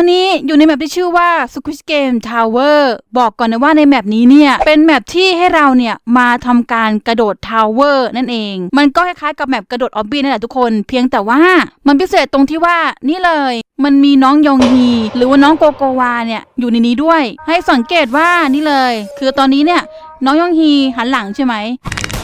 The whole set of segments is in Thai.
อนนี้อยู่ในแมปที่ชื่อว่า Squid Game Tower บอกก่อนนะว่าในแมปนี้เนี่ย เป็นแมปที่ให้เราเนี่ย มาทำการกระโดดทาวเวอร์นั่นเอง มันก็คล้ายๆกับแมปกระโดดออบบี้นั่นแหละทุกคน เพียงแต่ว่ามันพิเศษตรงที่ว่านี่เลย มันมีน้องยองฮี หรือว่าน้องโกโกวาเนี่ยอยู่ในนี้ด้วย ให้สังเกตว่านี่เลย คือตอนนี้เนี่ยน้องยองฮีหันหลังใช่ไหม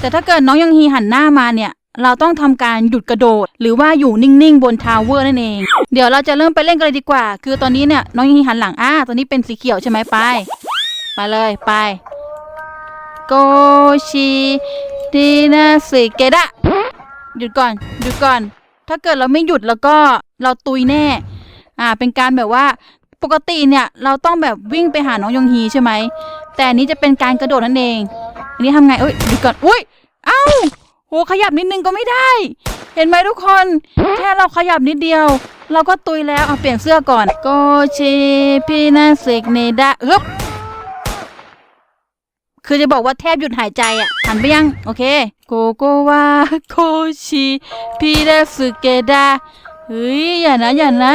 แต่ถ้าเกิดน้องยองฮีหันหน้ามาเนี่ย เราต้องทำการหยุดกระโดด หรือว่าอยู่นิ่งๆ บนทาวเวอร์นั่นเอง เดี๋ยวเราจะเริ่มไปเล่นกันเลยดีกว่า คือตอนนี้เนี่ยน้องยองฮีหันหลังอ่าตอนนี้เป็นสีเขียวใช่ไหมไปไปเลยไปโกชิดีนาสิเกดะหยุดก่อนหยุดก่อน ถ้าเกิดเราไม่หยุดแล้วก็เราตุยแน่อ่าเป็นการแบบว่าปกติเนี่ยเราต้องแบบวิ่งไปหาน้องยองฮีใช่ไหมแต่นี้จะเป็นการกระโดดนั่นเอง อันนี้ทำไงเอ้ยหยุดก่อนอุ้ยเอ้า โหขยับนิดนึงก็ไม่ได้ เห็นไหมทุกคน แค่เราขยับนิดเดียว เราก็ตุยแล้วเอาเปลี่ยนเสื้อก่อนโกชิพีนาเซกเนดะฮึบคือจะบอกว่าแทบหยุดหายใจอะหันไปยัง โอเค โกโกวาโคชิพีเดสึเกดาเฮ้ยอย่านะอย่านะ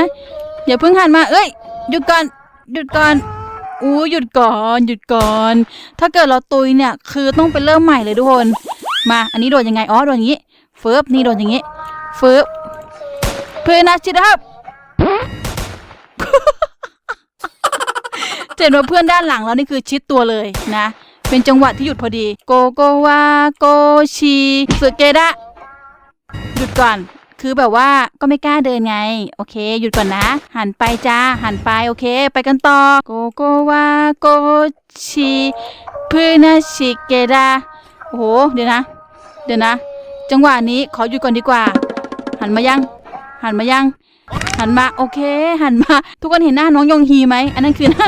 อย่าเพิ่งหันมาเอ้ยหยุดก่อนหยุดก่อนอู้หยุดก่อน หยุดก่อน ถ้าเกิดเราตุยเนี่ย คือต้องไปเริ่มใหม่เลยทุกคน มา อันนี้โดดยังไง อ๋อ โดดอย่างนี้ เฟิบนี่โดดอย่างนี้ เฟิบเพื่อนนะชิดครับเจ็นว่าเพื่อนด้านหลังเรานี่คือชิดตัวเลยนะ เป็นจังหวะที่หยุดพอดี โกโกวาโกชิสึเกดะหยุดก่อน คือแบบว่าก็ไม่กล้าเดินไง โอเค หยุดก่อนนะ หันไปจ้า หันไป โอเค ไปกันต่อ โกโกวาโกชิพืนาชิเกดะ โอ้โห เดี๋ยวนะ เดี๋ยวนะ จังหวะนี้ขอหยุดก่อนดีกว่า หันมายัง หันมายัง หันมา โอเค หันมา ทุกคนเห็นหน้าน้องยองฮีไหม อันนั้นคือหน้า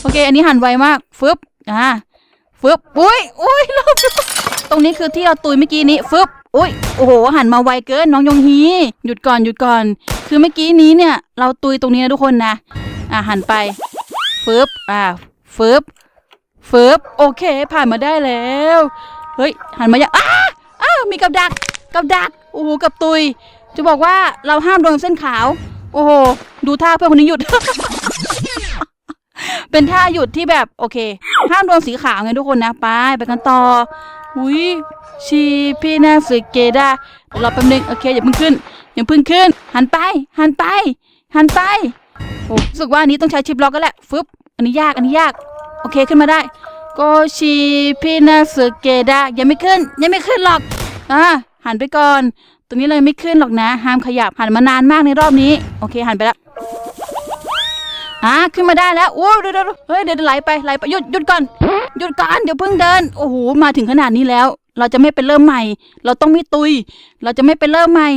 โอเค อันนี้หันไวมาก ฟึบ อ่า ฟึบ อุ้ยอุ้ยรอบตรงนี้คือที่เราตุยเมื่อกี้นี้ ฟึบ อุ้ย โอ้โห หันมาไวเกิน น้องยองฮี หยุดก่อน หยุดก่อน คือเมื่อกี้นี้เนี่ย เราตุยตรงนี้นะทุกคนนะ อ่าหันไป ฟึบ อ่า ฟึบฟึบโอเค ผ่านมาได้แล้ว เฮ้ย หันมายังอ้าอ้าวมีกับดัก กับดัก โอ้โห กับตุย จะบอกว่าเราห้ามโดนเส้นขาว โอ้โห ดูท่าเพื่อนคนนี้หยุด เป็นท่าหยุดที่แบบโอเค ห้ามโดนสีขาวไงทุกคนนะ ไป ไปกันต่อ อุ้ยชีพี่นาสึเกดาเรอแป๊บนึง โอเค อย่าเพิ่งขึ้น อย่าเพิ่งขึ้น หันไป หันไป หันไป โอ้รู้สึกว่าอันนี้ต้องใช้ชิปล็อกก็แหละ ฟึบ อันนี้ยาก อันนี้ยาก โอเค ขึ้นมาได้ โกชีพี่นาสึเกดายังไม่ขึ้น ยังไม่ขึ้นหรอกอ่าหันไปก่อน ตรงนี้เลยไม่ขึ้นหรอกนะ ห้ามขยับหันมานานมากในรอบนี้ โอเคหันไปแล้วอ่าขึ้นมาได้แล้วโอ้เดี๋ยวเดี๋ยวเฮ้ยเดี๋ยวเดี๋ยวไหลไปไหลไปหยุดหยุดก่อนหยุดก่อนเดี๋ยวเพิ่งเดินโอ้โหมาถึงขนาดนี้แล้ว เราจะไม่ไปเริ่มใหม่ เราต้องไม่ตุย เราจะไม่ไปเริ่มใหม่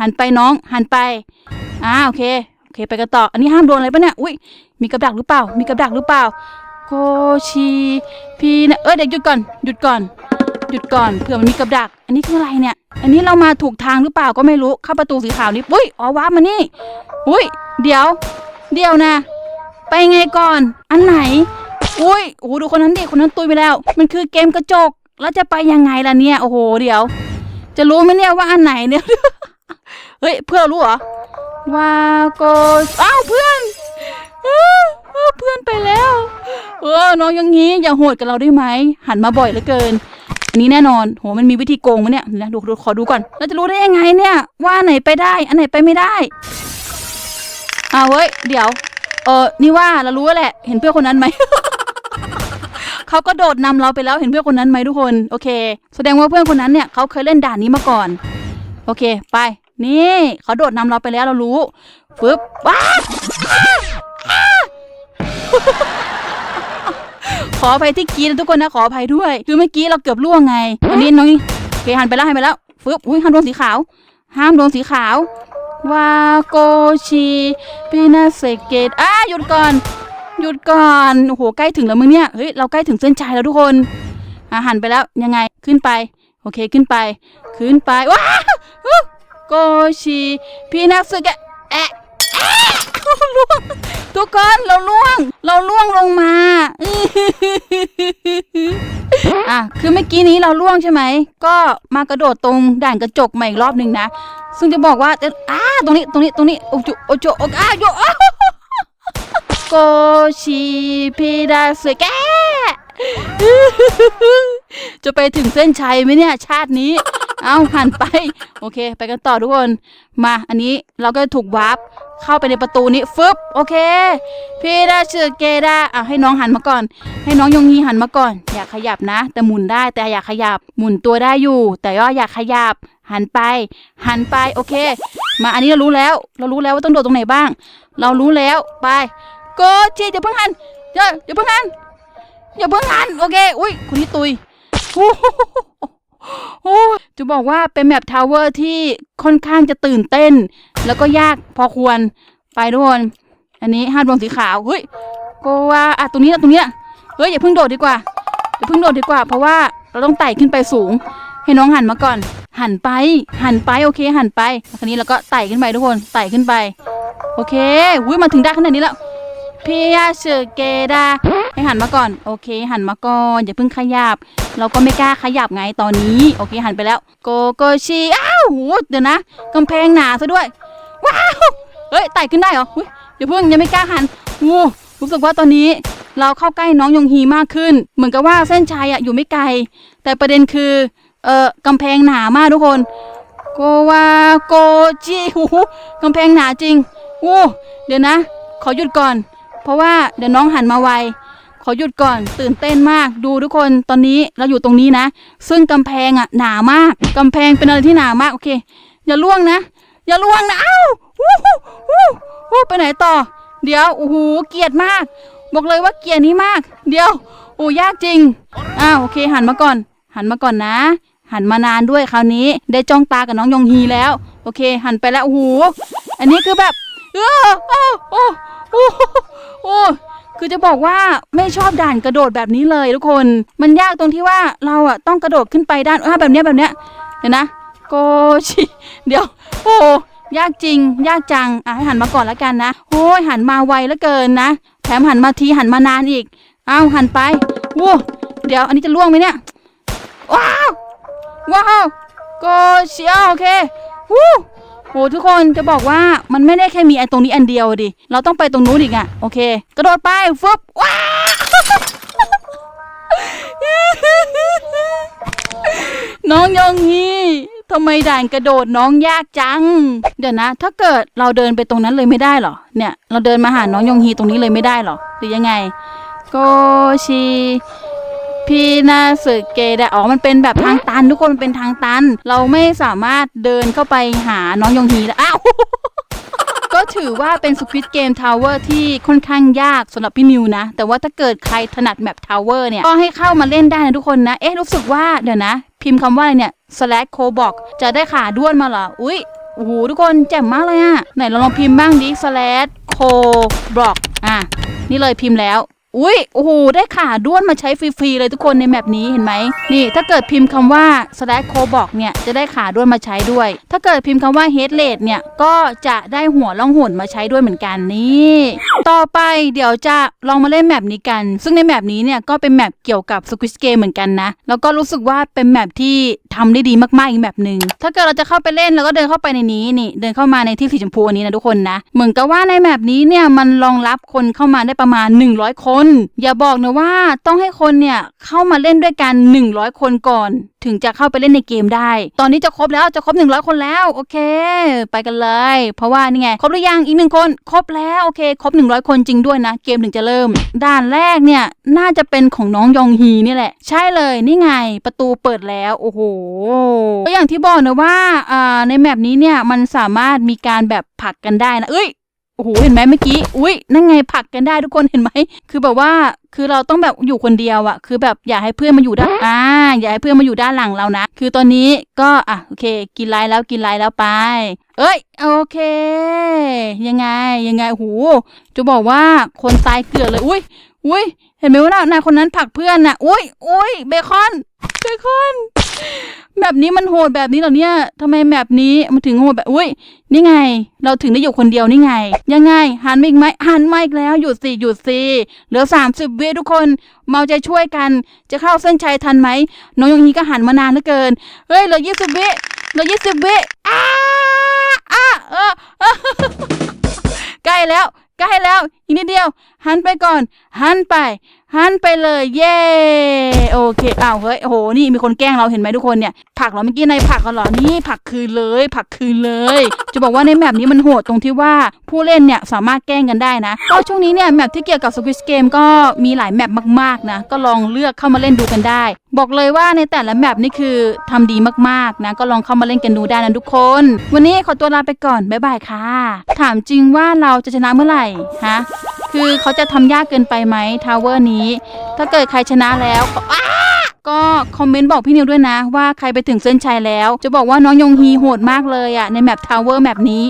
หันไปน้อง หันไปอ่าโอเคโอเค ไปกันต่อ อันนี้ห้ามโดนอะไรปะเนี่ยอุ้ยมีกับดักหรือเปล่า มีกับดักหรือเปล่า โกชีพีนะเออเดี๋ยวหยุดก่อนหยุดก่อนหยุดก่อนเผื่อมันมีกับดัก อันนี้คืออะไรเนี่ย อันนี้เรามาถูกทางหรือเปล่าก็ไม่รู้เข้าประตูสีขาวนี้อุ้ยอ๋อว้ามานี่อุ้ยเดี๋ยว เดี๋ยวนะ ไปไงก่อน อันไหนอุ้ยโอ้ดูคนนั้นดิคนนั้นตุยไปแล้ว มันคือเกมกระจกแล้วจะไปยังไงล่ะเนี่ยโอ้โหเดี๋ยว จะรู้ไหมเนี่ยว่าอันไหนเนี่ยเฮ้ยเพื่อนรู้เหรอวาโกอ้าวเพื่อนเพื่อนไปแล้ว เออน้องอยังงี้อย่าโหดกับเราได้ไหมหันมาบ่อยเหลือเกิน อันนี้แน่นอนโหมันมีวิธีโกงมั้ยเนี่ยนะดูดูขอดูก่อนเราจะรู้ได้ยังไงเนี่ย ว่าอันไหนไปได้ อันไหนไปไม่ได้อ้าวเฮ้ยเดี๋ยวเออนี่ว่าเรารู้แล้วแหละ เห็นเพื่อนคนนั้นไหม เขาก็โดดนำเราไปแล้วเห็นเพื่อนคนนั้นไหมทุกคนโอเค แสดงว่าเพื่อนคนนั้นเนี่ยเขาเคยเล่นด่านนี้มาก่อน โอเค ไป นี่เขาโดดนำเราไปแล้วเรารู้ฟึบว้า ขออภัยที่กรีดนะทุกคนนะขออภัยด้วย คือเมื่อกี้เราเกือบล่วงไงวันนี้น้องโอเคหันไปแล้วหันไปแล้วฟึบอุ้ยห้ามโดนสีขาว ห้ามโดนสีขาววาโกชิปินาเซเกตอะหยุดก่อน หยุดก่อนโอ้โหใกล้ถึงแล้วมึงเนี่ยเฮ้ยเราใกล้ถึงเส้นชัยแล้วทุกคนอะหันไปแล้วยังไงขึ้นไป โอเคขึ้นไป ขึ้นไปว้าโกชิพีนาเซเกตแอะแอะ ล่วงทุกคนเราล่วง เราล่วงลงมาอะคือเมื่อกี้นี้เราล่วงใช่ไหม ก็มากระโดดตรงด่านกระจกใหม่อีกรอบหนึ่งนะ ซึ่งจะบอกว่าจะอ้าตรงนี้ตรงนี้ตรงนี้โอจุโอจุโออ้าโยอ้าชิพีดาสวยแกจะไปถึงเส้นชัยไหมเนี่ย ชาตินี้ เอาหันไป โอเค ไปกันต่อทุกคน มาอันนี้เราก็ถูกวาร์ป เข้าไปในประตูนี้ฟึบโอเค พี่ดาชื่อเกดาอะให้น้องหันมาก่อน ให้น้องยงฮีหันมาก่อน อย่าขยับนะ แต่หมุนได้แต่อย่าขยับ หมุนตัวได้อยู่ แต่ก็อย่าขยับ หันไป หันไปโอเค มาอันนี้เรารู้แล้ว เรารู้แล้วว่าต้องโดดตรงไหนบ้าง เรารู้แล้วไปโกจีอย่าเพิ่งหันอย่าอย่าเพิ่งหันอย่าเพิ่งหันโอเคอุ้ยคนนี้ตุยโอ้โหโอ้จะบอกว่าเป็นแมปทาวเวอร์ที่ค่อนข้างจะตื่นเต้น แล้วก็ยากพอควรไปทุกคนอันนี้ห้าดวงสีขาวเฮ้ยโกว่าอะตรงนี้นะตรงเนี้ยเฮ้ยอย่าเพิ่งโดดดีกว่าอย่าเพิ่งโดดดีกว่า เพราะว่าเราต้องไต่ขึ้นไปสูง ให้น้องหันมาก่อน หันไป หันไปโอเค หันไปคราวนี้เราก็ไต่ขึ้นไปทุกคนไต่ขึ้นไป โอเคอุ้ยมาถึงได้ขนาดนี้แล้วพี่ยาเชเกดาให้หันมาก่อน โอเค หันมาก่อนอย่าเพิ่งขยับ เราก็ไม่กล้าขยับไงตอนนี้ โอเคหันไปแล้ว โกโกชีอ้าวโหเดี๋ยวนะกำแพงหนาซะด้วย ว้าว เฮ้ยไต่ขึ้นได้เหรออุ๊ยเดี๋ยวเพิ่งยังไม่กล้าหันวูรู้สึกว่าตอนนี้เราเข้าใกล้น้องยงฮีมากขึ้น เหมือนกับว่าเส้นชัยอะอยู่ไม่ไกล แต่ประเด็นคือ เอ่อกำแพงหนามากทุกคน โกวาโกจิหูกำแพงหนาจริงโอ้เดี๋ยวนะ ขอหยุดก่อน เพราะว่าเดี๋ยวน้องหันมาไว ขอหยุดก่อนตื่นเต้นมากดูทุกคนตอนนี้เราอยู่ตรงนี้นะ ซึ่งกำแพงอะหนามากกำแพงเป็นอะไรที่หนามากโอเค อย่าล่วงนะ อย่าล่วงนะอ้าวู้ฮู้วู้วู้ไปไหนต่อ เดี๋ยวโอ้โหเกียดมาก บอกเลยว่าเกียดนี้มาก เดี๋ยวโอ้ยากจริงอ้าวโอเคหันมาก่อน หันมาก่อนนะ หันมานานด้วยคราวนี้ ได้จ้องตากับน้องยองฮีแล้ว โอเค หันไปแล้วโอ้โหอันนี้คือแบบเออโอ้โอ้โอ้โอ้คือจะบอกว่าไม่ชอบด่านกระโดดแบบนี้เลยทุกคน มันยากตรงที่ว่าเราอะต้องกระโดดขึ้นไปด้านอ่าแบบเนี้ยแบบเนี้ยเดี๋ยวนะ โกชิ เดี๋ยว โอ้ยากจริง ยากจัง อะให้หันมาก่อนแล้วกันนะโอ้ยหันมาไวเหลือเกินนะ แถมหันมาทีหันมานานอีก เอ้าหันไปวู้เดี๋ยวอันนี้จะล่วงไหมเนี่ย ว้าว ว้าวโกเชียวโอเควู้โหทุกคนจะบอกว่ามันไม่ได้แค่มีไอ้ตรงนี้อันเดียวดิ เราต้องไปตรงนู้นอีกอะโอเค กระโดดไปฟึบว้าน้องยองฮี ทำไมด่านกระโดดน้องยากจัง เดี๋ยวนะ ถ้าเกิดเราเดินไปตรงนั้นเลยไม่ได้เหรอ เนี่ย เราเดินมาหาน้องยองฮีตรงนี้เลยไม่ได้เหรอ หรือยังไง โกชีพี่นาสึเกะอ๋อ มันเป็นแบบทางตัน ทุกคนมันเป็นทางตัน เราไม่สามารถเดินเข้าไปหาน้องยองฮีได้อ้าว ก็ถือว่าเป็นสควิตเกมทาวเวอร์ที่ค่อนข้างยากสำหรับพี่มิวนะ แต่ว่าถ้าเกิดใครถนัดแมปทาวเวอร์เนี่ย ก็ให้เข้ามาเล่นได้นะทุกคนนะ เอ๊ะ รู้สึกว่าเดี๋ยวนะ พิมพ์คำว่าอะไรเนี่ย slash c o b o x จะได้ขาด้วนมาเหรอ อุ๊ยโอ้โหทุกคนแจ่มมากเลยอะไหนเราลองพิมพ์บ้างดิ slash c o b o x อะ นี่เลยพิมพ์แล้ว อุ้ยโอ้โหได้ขาด้วนมาใช้ฟรีๆเลยทุกคนในแมปนี้เห็นไหมนี่ ถ้าเกิดพิมพ์คำว่า slash c o b o x เนี่ยจะได้ขาด้วนมาใช้ด้วย ถ้าเกิดพิมพ์คำว่า head rate เนี่ยก็จะได้หัวล่องหนมาใช้ด้วยเหมือนกันนี่ต่อไปเดี๋ยวจะลองมาเล่นแมปนี้กัน ซึ่งในแมปนี้เนี่ยก็เป็นแมปเกี่ยวกับ Squid Game เหมือนกันนะ แล้วก็รู้สึกว่าเป็นแมปที่ทำได้ดีมากๆอีกแมปหนึ่งถ้าเกิดเราจะเข้าไปเล่นแล้วก็เดินเข้าไปในนี้นี่เดินเข้ามาในที่สีชมพูอันนี้นะทุกคนนะเหมือนกับว่าในแมปนี้เนี่ยมันรองรับคนเข้ามาได้ประมาณ 100 คนอย่าบอกนะว่าต้องให้คนเนี่ยเข้ามาเล่นด้วยกัน 100 คนก่อน ถึงจะเข้าไปเล่นในเกมได้ ตอนนี้จะครบแล้วจะครบ 100 คนแล้ว โอเค ไปกันเลย เพราะว่านี่ไงครบหรือยังอีกหนึ่งคนครบแล้วโอเค ครบ 100 คนจริงด้วยนะ เกมถึงจะเริ่ม ด่านแรกเนี่ยน่าจะเป็นของน้องยองฮีนี่แหละ ใช่เลยนี่ไงประตูเปิดแล้วโอ้โหก็อย่างที่บอกนะว่าอ่าในแมปนี้เนี่ยมันสามารถมีการแบบผลักกันได้นะเอ้ย โอ้โห เห็นไหมเมื่อกี้ อุ้ยนั่นไงผักกันได้ทุกคนเห็นไหม คือแบบว่า คือเราต้องแบบอยู่คนเดียวอะคือแบบอยากให้เพื่อนมาอยู่ด้านอ่า อยากให้เพื่อนมาอยู่ด้านหลังเรานะ คือตอนนี้ก็ อะ โอเค กินไลน์แล้ว กินไลน์แล้วไป เอ้ย โอเค ยังไง ยังไงโอ้โห จะบอกว่าคนตายเกลือเลย อุ้ย อุ้ย เห็นไหมว่านายคนนั้นผักเพื่อนน่ะ อุ้ย อุ้ย เบคอน เบคอน แบบนี้มันโหดแบบนี้เหรอเนี่ยทำไมแบบนี้มันถึงโหดแบบอุ้ยนี่ไง เราถึงได้อยู่คนเดียวนี่ไง ยังไงหันมาอีกไหมหันมาอีกแล้วหยุดสิหยุดสิเหลือสามสิบวิทุกคนเมาใจช่วยกัน จะเข้าเส้นชัยทันไหมน้องยงฮีก็หันมานานเหลือเกินเฮ้ยเหลือยี่สิบวิเหลือยี่สิบวิอ้าอ้าเออเออใกล้แล้วใกล้แล้ว อีกนิดเดียว หันไปก่อน หันไป หันไปเลย เย้โอเคอ้าวเฮ้ยโอ้โหนี่มีคนแกล้งเราเห็นไหมทุกคนเนี่ยผักเหรอเมื่อกี้ในผักกันเหรอนี่ผักคืนเลย ผักคืนเลย จะบอกว่าในแมปนี้มันโหดตรงที่ว่าผู้เล่นเนี่ยสามารถแกล้งกันได้นะก็ช่วงนี้เนี่ยแมปที่เกี่ยวกับ Squid Game ก็มีหลายแมปมากๆนะก็ลองเลือกเข้ามาเล่นดูกันได้ บอกเลยว่าในแต่ละแมปนี่คือทำดีมากๆนะก็ลองเข้ามาเล่นกันดูได้นะทุกคน วันนี้ขอตัวลาไปก่อนบ๊ายบายค่ะ ถามจริงว่าเราจะชนะเมื่อไหร่ฮะคือเขาจะทำยากเกินไปไหมทาวเวอร์นี้ ถ้าเกิดใครชนะแล้วก็อ้าก็คอมเมนต์บอกพี่นิวด้วยนะ ว่าใครไปถึงเส้นชัยแล้ว จะบอกว่าน้องยงฮีโหดมากเลยอะในแมปทาวเวอร์แมปนี้